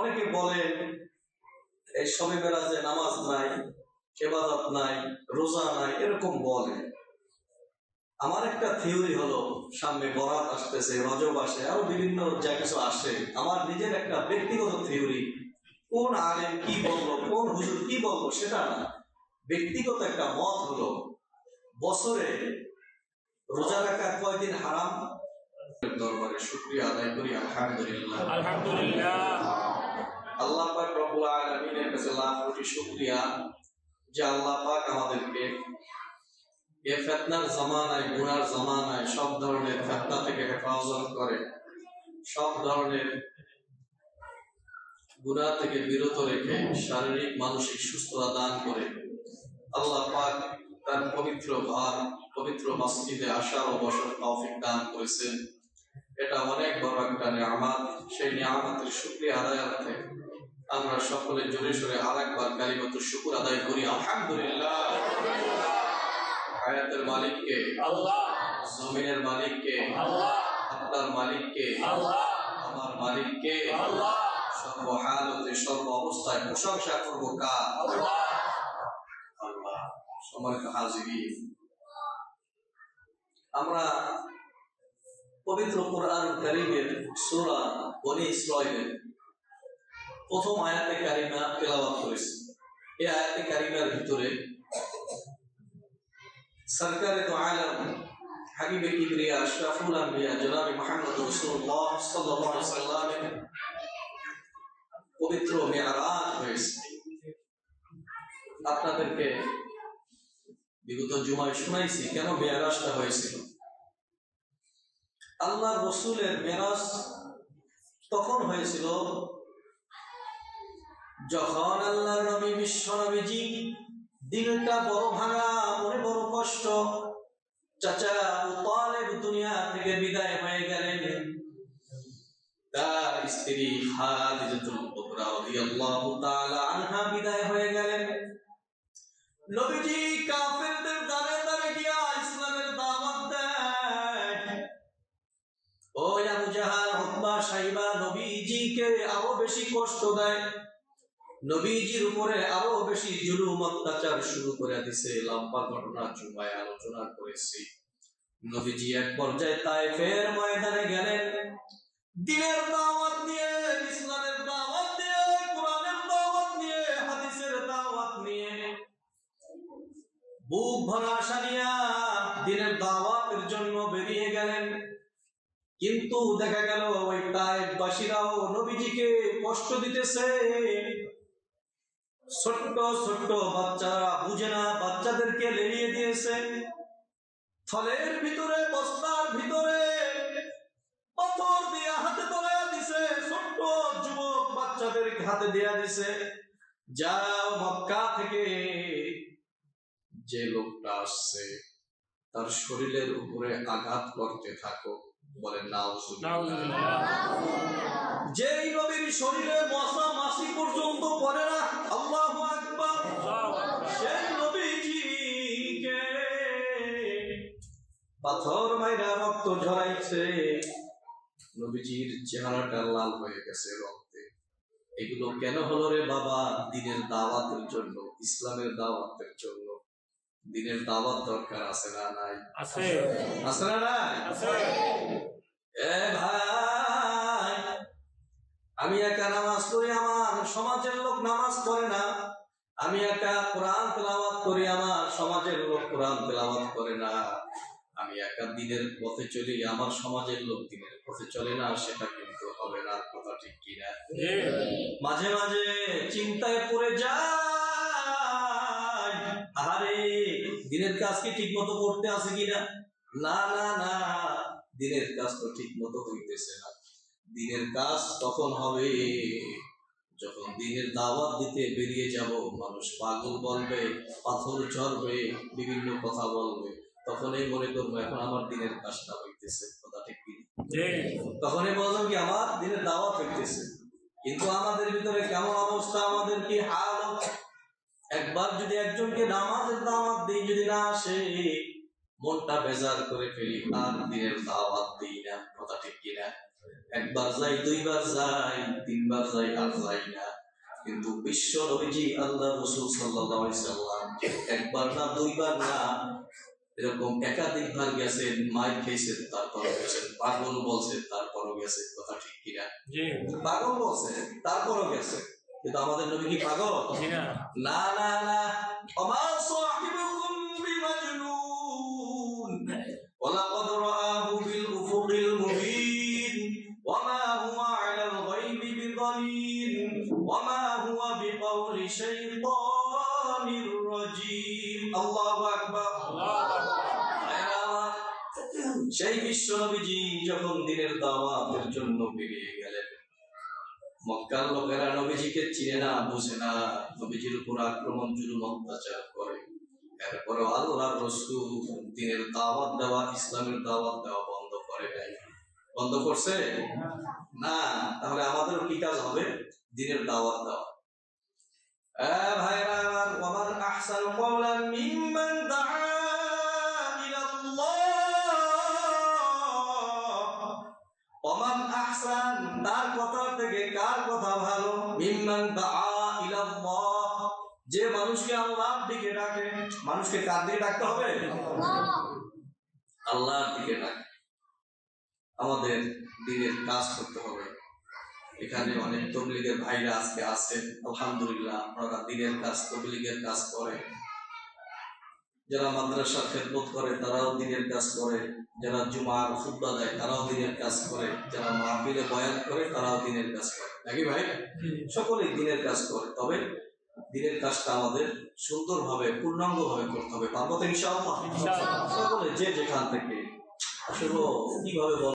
অনেকে বলে, এই সবে বেড়াজে নামাজ নাই, এবাদত নাই, রোজা নাই, এরকম বলে। আমার একটা থিওরি হলো, সামনে বরাত আসতেছে, রজব আসে, আরও বিভিন্ন যা কিছু আসে। আমার নিজের একটা ব্যক্তিগত থিওরি, কোন আলেম কি বলব কোন হুজুর কি বলব সেটা না। ব্যক্তিগত একটা মত হলো, বছরে রোজা রাখা কয়দিন হারাম? দরবারে শুক্রিয়া আদায় করি আলহামদুলিল্লাহ। আলহামদুলিল্লাহ। আল্লাহ পাক রব্বুল আলামিনের কাছে লাখ কোটি শুকরিয়া যে আল্লাহ পাক আমাদেরকে এ ফেতনার জামানায় গুনার জামানায় সব ধরনের ফেতনা থেকে হেফাজত করে সব ধরনের গুনাহ থেকে বিরত রেখে শারীরিক মানসিক সুস্থতা দান করে আল্লাহ পাক তার পবিত্র ঘর পবিত্র মসজিদে আসার ও বসার তৌফিক দান করেছেন। এটা অনেক বড় একটা নিয়ামত। সেই নিয়ামতের শুকরিয়া আদায়ার্থে আমরা সকলে জোরে সোরে আরেকবার কালিমত শুকুর আদায় করি। আলহামদুলিল্লাহ। হায়াতের মালিককে আল্লাহ। জমিনের মালিককে আল্লাহ। আপনার মালিককে আল্লাহ। আমার মালিককে আল্লাহ। সর্ব হালতে সর্ব অবস্থায় প্রশংসা করব কার? আল্লাহ। আল্লাহ। সম্মানিত হাজিরি আমরা পবিত্র কোরআন কারিমের সূরা বনি ইসরাইলের প্রথম আয়াতে কারিমা তেলাওয়াত করেছি। এই আয়াতে কারিমার ভিতরে সরকারে তো আলম কিবরিয়া, আশরাফুল সাল্লামের পবিত্র মেয়ারাজ হয়েছে। আপনাদেরকে বিগত জুমায় শুনাইছি, কেন মেয়ারাজটা হয়েছিল? আল্লাহ রসুলের মেরাজ তখন হয়েছিল যখন আল্লাহ নবী, বিশ্ব নবীজি দিনটা বড় ভাঙা, মনে বড় কষ্ট। চাচা তালেব দুনিয়া থেকে বিদায় হয়ে গেলেন। তার স্ত্রী খাদিজাতুল কুবরা রাদিয়াল্লাহু তাআলা আনহা বিদায় হয়ে গেলেন। নবীজি সাইবা নবীজিকে আরও বেশি কষ্ট দেয়। নবীজির উপরে আরও বেশি জুলুম, অত্যাচার শুরু করে দিছে, লম্বা ঘটনা, জুমায় আলোচনা করেছি। নবীজি এক পর্যায়ে তাইফের ময়দানে গেলেন। দিনের দাওয়াত নিয়ে ইসলামের দাওয়াত নিয়ে কোরআনের দাওয়াত নিয়ে হাদিসের দাওয়াত নিয়ে। বুক ভরা নিয়া দিনের দাওয়াতের জন্য বেরিয়ে গেলেন। কিন্তু দেখা গেল ওই তাইফবাসীরাও নবীজিকে কষ্ট দিতেছে। ছোট্ট ছোট্ট বাচ্চারা বুঝে না, বাচ্চাদেরকে লেলিয়ে দিয়েছে। থলের ভিতরে, বস্তার ভিতরে পাথর দিয়ে হাতে তোলা দিছে। ছোট্ট যুবক বাচ্চাদেরকে হাতে দেয়া দিছে। যাও মক্কা থেকে যে লোকটা আসছে, তার শরীরের উপরে আঘাত করতে থাকো। বলেন যেই নবীর শরীরে মশা মাসি পর্যন্ত পড়ে না আল্লাহু আকবার। সেই নবীজিকে পাথর মাইরা রক্ত ঝরাইছে। নবীজির চেহারাটা লাল হয়ে গেছে রক্তে। এগুলো কেন হলো রে বাবা? দিনের দাওয়াতের জন্য ইসলামের দাওয়াতের জন্য। দিনের দাওয়াত দরকার আছে না নাই? আছে। আছে না নাই? আছে। এ ভাই আমি একা নামাজ পড়ি আমার সমাজের লোক নামাজ পড়ে না। আমি একা কোরআন তেলাওয়াত করি আমার সমাজের লোক কোরআন তেলাওয়াত করে না। আমি একা দিনের পথে চলি আমার সমাজের লোক দিনের পথে চলে না সেটা কিন্তু হবে না কথা ঠিক কিনা? মাঝে মাঝে চিন্তায় পড়ে যায় দিনের কাজ কি ঠিক মতো করতে আছে কিনা? না না না। দিনের কাজ তো ঠিক মতো হইতেছে না। দিনের কাজ তখন হবে যখন দিনের দাওয়াত দিতে বেরিয়ে যাব। মানুষ পাগল বলবে পাথর ঝরবে বিভিন্ন কথা বলবে। তখনই মনে করব এখন আমার দিনের কাজটা হইতেছে। কথা ঠিক কি তখনই বললাম কি আমার দিনের দাওয়াত হইতেছে। কিন্তু আমাদের ভিতরে কেমন অবস্থা? আমাদের কি হাল একবার যদি একজনকে নামাজের দাওয়াত দিই যদি না আসে মনটা বেজার করে ফেলি। আর দিনের দাওয়াত দিই না কথা ঠিক কিনা? একবার যাই দুইবার যাই তিনবার যাই আর যাই না। কিন্তু বিশ্ব নবীজি আল্লাহ রসুল সাল্লাল্লাহু আলাইহি সাল্লাম একবার না দুইবার না এরকম একাধিক একাধিকবার গেছেন মাইর খেয়েছেন তারপরও গেছেন পাগল বলছে তারপরও গেছে কথা ঠিক কিনা? পাগল বলছে তারপরও গেছে কিন্তু আমাদের নবী কি পাগল? না। না না আমা সাহিবুকুম বিমজনুন। ওয়ালাকাদ রাআহু বিল উফুকিল মুবিন। ওয়ামা হুয়া আলাল গায়বি বিদালিন ওয়ামা হুয়া সেই বিশ্ব নবীজি যখন দিনের দাওয়াতের জন্য বেরিয়ে গেলেন মক্কার লোকেরা নবীজিকে চিনে না, বুঝে না। নবীজির উপর আক্রমণ, জুলুম, অত্যাচার করে। এরপরে আল্লাহর রসুল, দিনের দাওয়াত দেওয়া, ইসলামের দাওয়াত দেওয়া বন্ধ করে নাই। বন্ধ করছে? না, তাহলে আমাদেরও কি কাজ হবে? দিনের দাওয়াত দেওয়া। ভাইরা আমার আহসান মিম্মান যে মানুষকে আল্লাহর দিকে ডাকে মানুষকে কার দিকে ডাকতে হবে? আল্লাহর দিকে ডাকে। আমাদের দিনের কাজ করতে হবে। এখানে অনেক তবলিগের ভাইরা আজকে আছেন আলহামদুলিল্লাহ আপনারা দিনের কাজ তবলিগের কাজ করে। যারা মাদ্রাসার খেদমত করে তারাও দিনের কাজ করে। যারা জুমার খুতবা দেয় তারাও দিনের কাজ করে। যারা মাহফিলে বয়ান করে তারাও দিনের কাজ করে। নাকি ভাই? সকলেই দিনের কাজ করে। তবে দিনের কাজটা আমাদের সুন্দরভাবে পূর্ণাঙ্গভাবে করতে হবে পারব তো ইনশাআল্লাহ। সকলে যে যেখান থেকে আসলে কীভাবে?